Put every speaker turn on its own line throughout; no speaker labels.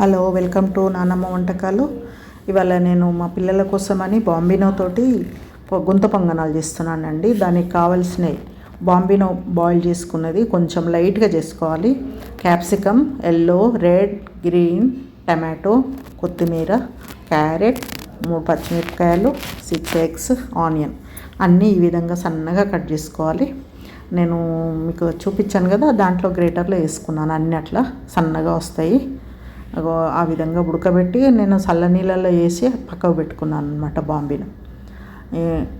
Hello welcome to నానమ్మ వంటకాలు. ఇవాళ నేను మా పిల్లల కోసమని బాంబినో తోటి గుంత పొంగనాలు చేస్తున్నానండి. దానికి కావాల్సినవి బాంబినో బాయిల్ చేసుకున్నది కొంచెం లైట్గా చేసుకోవాలి. Capsicum yellow red green tomato కొత్తిమీర క్యారెట్ మూడు పచ్చిమిరపకాయలు సిక్స్ ఎగ్స్ ఆనియన్ అన్నీ ఈ విధంగా సన్నగా కట్ చేసుకోవాలి. నేను మీకు చూపించాను కదా దాంట్లో గ్రేటర్లో వేసుకున్నాను అన్ని అట్లా సన్నగా వస్తాయి. ఆ విధంగా ఉడకబెట్టి నేను చల్ల నీళ్ళల్లో వేసి పక్కకు పెట్టుకున్నాను అనమాట బాంబీని.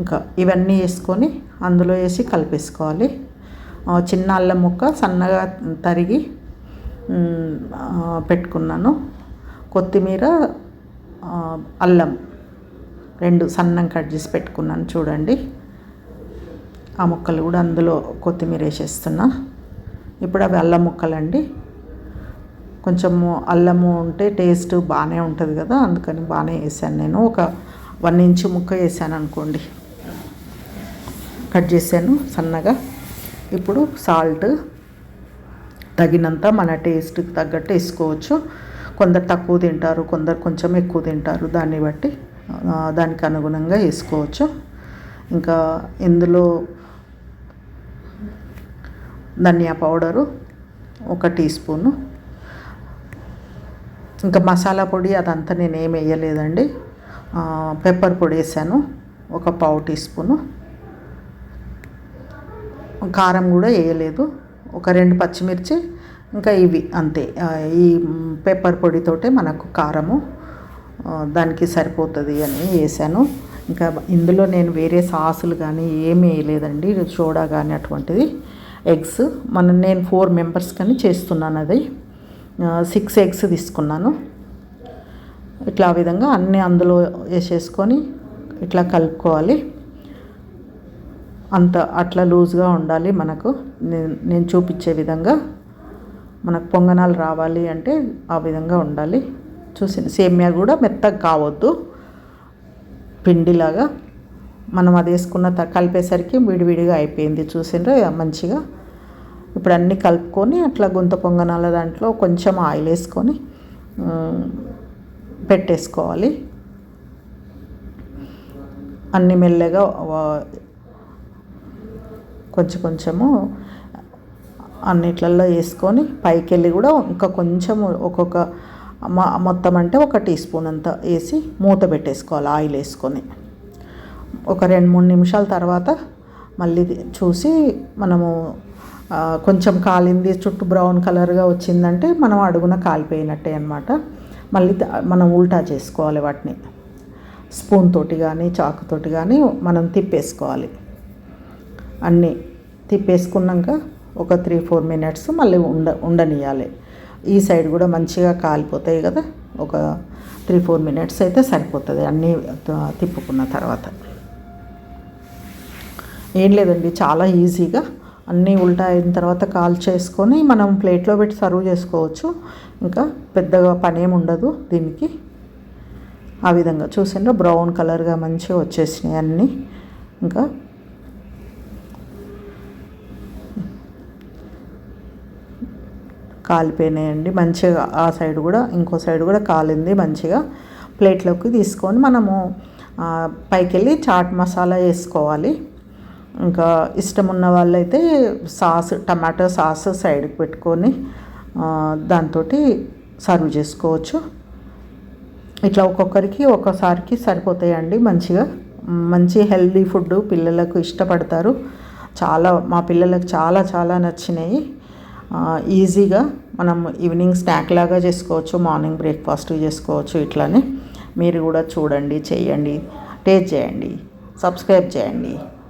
ఇంకా ఇవన్నీ వేసుకొని అందులో వేసి కలిపేసుకోవాలి. చిన్న అల్లం ముక్క సన్నగా తరిగి పెట్టుకున్నాను. కొత్తిమీర అల్లం రెండు సన్నం కట్ చేసి పెట్టుకున్నాను చూడండి. ఆ ముక్కలు కూడా అందులో కొత్తిమీర వేసేస్తున్నా. ఇప్పుడు అవి అల్లం ముక్కలండి. కొంచెము అల్లము ఉంటే టేస్ట్ బాగానే ఉంటుంది కదా అందుకని బాగానే వేసాను నేను. ఒక వన్ ఇంచ్ ముక్క వేసాను అనుకోండి. కట్ చేశాను సన్నగా. ఇప్పుడు సాల్ట్ తగినంత మన టేస్ట్కి తగ్గట్టు వేసుకోవచ్చు. కొందరు తక్కువ తింటారు కొందరు కొంచెం ఎక్కువ తింటారు. దాన్ని బట్టి దానికి అనుగుణంగా వేసుకోవచ్చు. ఇంకా ఇందులో ధనియా పౌడరు ఒక టీ స్పూను ఇంకా మసాలా పొడి అదంతా నేను ఏమి వేయలేదండి పెప్పర్ పొడి వేసాను. ఒక పావు టీ స్పూను. కారం కూడా వేయలేదు. ఒక రెండు పచ్చిమిర్చి ఇంకా ఇవి అంతే. ఈ పెప్పర్ పొడితోటే మనకు కారము దానికి సరిపోతుంది అని వేసాను. ఇంకా ఇందులో నేను వేరే సాసులు కానీ ఏమీ వేయలేదండి. సోడా కానీ అటువంటిది ఎగ్స్. మన నేను ఫోర్ మెంబర్స్ కానీ చేస్తున్నాను అది. సిక్స్ ఎగ్స్ తీసుకున్నాను. ఇట్లా ఆ విధంగా అన్నీ అందులో వేసేసుకొని ఇట్లా కలుపుకోవాలి. అంత అట్లా లూజ్గా ఉండాలి మనకు. నేను నేను చూపించే విధంగా మనకు పొంగనాలు రావాలి అంటే ఆ విధంగా ఉండాలి. చూసి సేమియా కూడా మెత్తగా కావద్దు. పిండిలాగా. మనం అది వేసుకున్న త కలిపేసరికి విడివిడిగా అయిపోయింది చూసిండ్రు మంచిగా. ఇప్పుడు అన్నీ కలుపుకొని అట్లా గుంత పొంగనాల దాంట్లో కొంచెం ఆయిల్ వేసుకొని పెట్టేసుకోవాలి. అన్ని మెల్లగా కొంచెం కొంచెము అన్నిట్లలో వేసుకొని పైకి వెళ్ళి కూడా ఇంకా కొంచెం ఒక్కొక్క మొత్తం అంటే ఒక టీ స్పూన్ అంత వేసి మూత పెట్టేసుకోవాలి ఆయిల్ వేసుకొని. ఒక రెండు మూడు నిమిషాల తర్వాత మళ్ళీ చూసి మనము కొంచెం కాలింది చుట్టూ బ్రౌన్ కలర్గా వచ్చిందంటే మనం అడుగున కాలిపోయినట్టే అనమాట మళ్ళీ మనం ఉల్టా చేసుకోవాలి వాటిని. స్పూన్ తోటి కానీ చాకుతోటి కానీ మనం తిప్పేసుకోవాలి. అన్నీ తిప్పేసుకున్నాక ఒక త్రీ ఫోర్ మినిట్స్ మళ్ళీ ఉండ ఉండనియాలి ఈ సైడ్ కూడా మంచిగా కాలిపోతాయి కదా ఒక త్రీ ఫోర్ మినిట్స్ అయితే సరిపోతుంది అన్నీ తిప్పుకున్న తర్వాత. ఏం లేదండి చాలా ఈజీగా అన్నీ ఉల్టా అయిన తర్వాత కాల్ చేసుకొని మనం ప్లేట్లో పెట్టి సర్వ్ చేసుకోవచ్చు. ఇంకా పెద్దగా పని ఏమి ఉండదు దీనికి. ఆ విధంగా చూసిండ్రు. బ్రౌన్ కలర్గా మంచిగా వచ్చేసినాయి అన్నీ. ఇంకా కాలిపోయినాయండి. మంచిగా ఆ సైడ్ కూడా ఇంకో సైడ్ కూడా కాలింది మంచిగా. ప్లేట్లోకి తీసుకొని మనము పైకి వెళ్ళి చాట్ మసాలా వేసుకోవాలి. ఇంకా ఇష్టం ఉన్న వాళ్ళైతే సాస్ టమాటో సాస్ సైడ్కి పెట్టుకొని దాంతో సర్వ్ చేసుకోవచ్చు. ఇట్లా ఒక్కొక్కరికి ఒక్కొక్కసారికి సరిపోతాయండి మంచిగా. మంచి హెల్దీ ఫుడ్ పిల్లలకు ఇష్టపడతారు. చాలా మా పిల్లలకు చాలా చాలా నచ్చినాయి. ఈజీగా మనం ఈవినింగ్ స్నాక్ లాగా చేసుకోవచ్చు మార్నింగ్ బ్రేక్ఫాస్ట్ చేసుకోవచ్చు ఇట్లానే. మీరు కూడా చూడండి చేయండి టేస్ట్ చేయండి సబ్స్క్రైబ్ చేయండి.